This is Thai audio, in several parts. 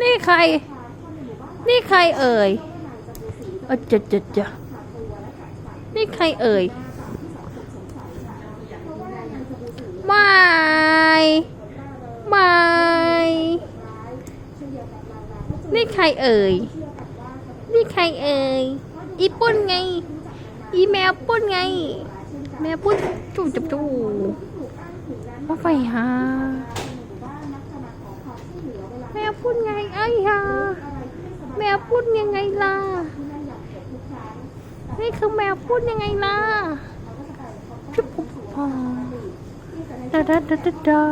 นี่ใคร นี่ใครเอ่ยเออจะจะจะนี่ใครเอ่ยไม่ไม่นี่ใครเอ่ย นี่ใครเอ่ย อีปุ้นไง อีแมวปุ้นไง แมวปุ้นจู่จับจู่าไฟหา มวพูดไงไอ้ฮะแมวพูดยังไงล่ะนี่คือแมวพูดยังไงล่ะชุบปุ๊บพอดาดาดาดาดา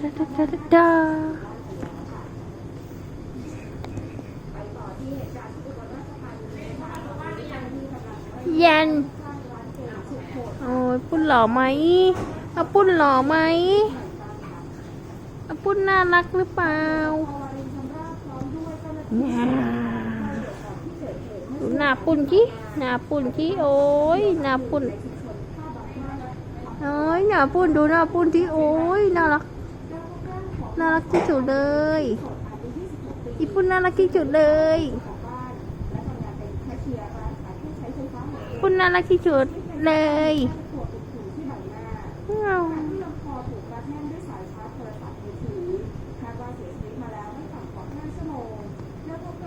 ดาดาดาดาดาเย็นโอ้ยปุ้นหล่อไหมเอาปุ้นหล่อไหมอา ปุ้นน่ารักหรือเปล่าดูหน้าปุ้นที่หน้าปุ้นที่โอ้ยหน้าปุ้นโอ้ยหน้าปุ้นดูหน้าปุ้นที่โอ้ยน่ารักน่ารักที่สุดเลยอีปุ้นน่ารักที่สุดเลยปุ้นน่ารักที่สุดเลยอ้าว ทำอะไรอะ ตัวโดยขี่รถจักรยานยนต์คันด้าเวสสีขาวแดงหมายเลขทะเบียนหนึ่งกไก่กไก่ส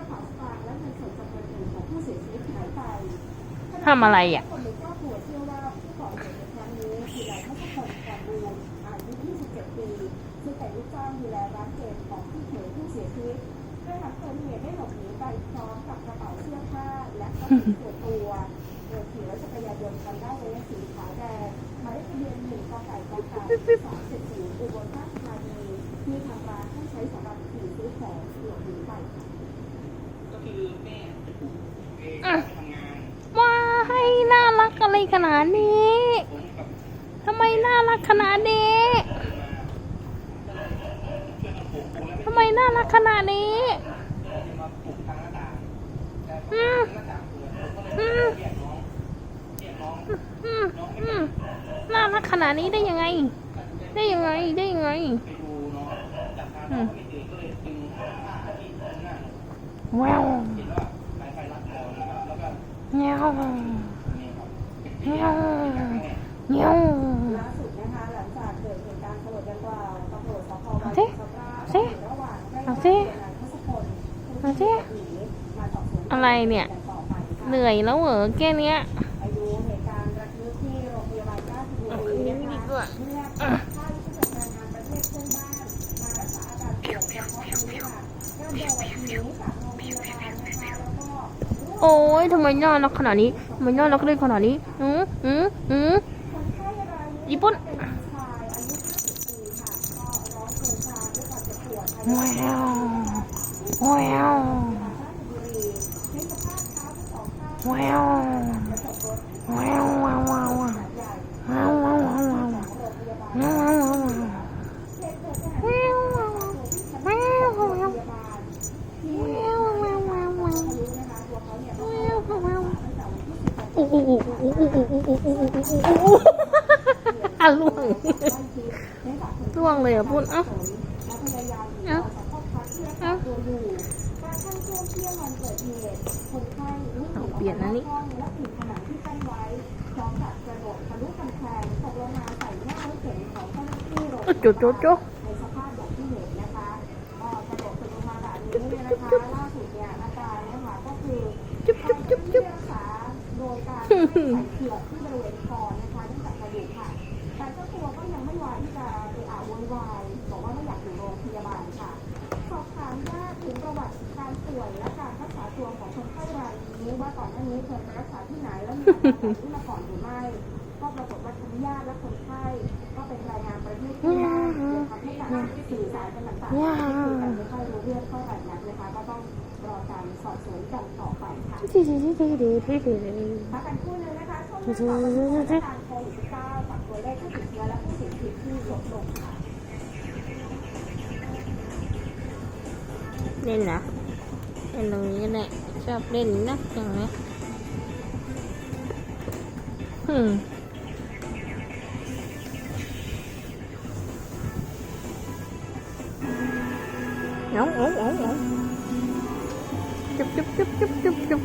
องเจ็ดศูนย์ ทำอุบลราชธานีที่ทางร้านให้ใช้สำหรับขี่ซื้อของหลบหนีไป รักอะไรขนาดนี้ทำไมน่ารักขนาดนี้ทำไมน่ารักขนาดนี้น่ารักขนาดนี้ได้ยังไง ได้ยังไง ได้ยังไงว้าว Yeah. เงี้ยล่าสุดนะคะหลังจากเกิดเหตุการณ์สลดดังกล่าวตำรวจสพบางสิสะพรั่งสิระหว่างให้เอานายสิทศพลเอาสิหนีมาสอบสวนอะไรเนี่ย ต่อไปค่ะเหนื่อยแล้วเหรอแค่เนี้ย ไปดูเหตุการณ์ระทึกที่โรงพยาบาลราชบุรีนะคะเอาคืนนี้ดีกว่าเมื่อ โอ้ยทำไมน่ารักขนาดนี้ทำไมน่ารักเลยขนาดนี้อืมอืมอืมญี่ปุ่นว้าวว้าวว้าว อ้โหโอ้โหโอ้โหโอ้อู้อะล่วงล่วงเลยอะพูดเอ้าและพยายามหนีเอ้าเอ้าตัวอยู่กระเที่ยงวันเกิดเหตุคนไข้ลุกหนีออกเปลี่ยนนะนี่จากห้องและผิดผนังที่กั้นไว้พร้อมกับกระโดดทะลุกำแพงตกลงมาใส่หน้ารถเก๋งของเจ้าหน้าที่โรงพยาบาลโจ๊ะโจ๊ะโจ๊ะในสภาพอย่างที่เห็นนะคะก็กระโดดตกลงมาแบบนี้เนี่ยนะคะล่าสุดจุ๊บจุ๊บจุ๊บจุ๊บ ยการใส่เชือกที่บริเวณคอนะคะตั้งแต่กระดูกค่ะ แต่เจ้าตัวก็ยังไม่วายที่จะไปอาโวยวายบอกว่าไม่อยากอยู่โรงพยาบาลค่ะ สอบถามญาติถึงประวัติการป่วยและการรักษาตัวของคนไข้รายนี้ว่าก่อนหน้านี้เคยไปรักษาที่ไหนและมีอาการแบบนี้มาก่อนหรือไม่ ดีดีดีดีดีดีดีพักกันครู่นึงนะคะช่วงหน้าต่อไปสถานการณ์โควิด19กับตัวเลขผู้ติดเชื้อและผู้เสียชีวิตที่ลดลงค่ะเล่นนะเล่นตรงนี้ก็ได้ชอบเล่นนักจังเลยอืมเอ๋อเอ๋อเอ๋อาจุบจุบจุบจุบจุบจุบ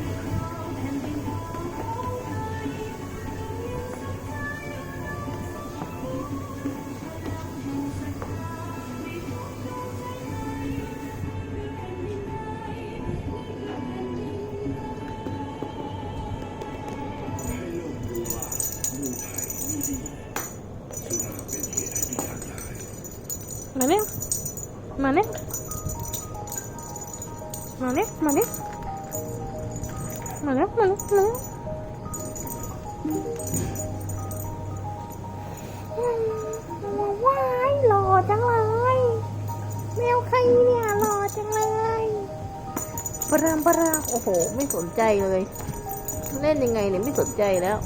มาเนี่ยมาเนี่ยมาเนี่ยมาเนี่ยมาแล้วมาแล้วมาแล้วอืมว้ายหล่อจังเลยแมวใครเนี่ยหล่อจังเลยปรามปรามโอ้โห ไม่สนใจเลย เล่นยังไงเนี่ยไม่สนใจแล้ว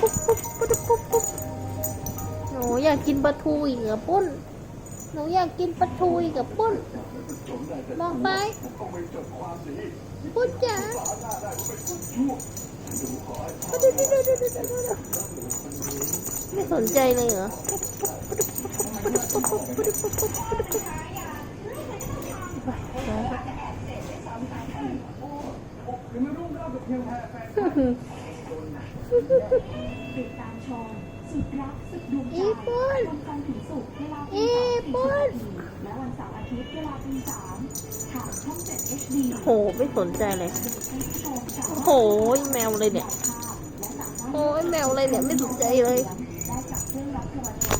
ปุ๊บปุ๊บปุ๊บปุ๊บปุ๊บหนูอยากกินปลาทูอีกเหรอปุ้น หนูอยากกินปลาทูอีกกับปุ้นมองไปปุ้นจ๋าไม่สนใจเลยเหรอติดตามชม สุดรักสุดดวงใจอีปุ้นวันจันทร์ถึงศุกร์เวลาอีตีสามปุ้นสี่สิบนาทีและวันเสาร์อาทิตย์เวลาตีสามทางช่องเจ็ด HD โหไม่สนใจเลยท่านผู้ชมสามารถโอ้โหแมวเลยเนี่ยภาพและสามารถโอ้ยแมวเลยเนี่ยไม่สนใจเลย ได้จากเครื่องรับโทรทัศน์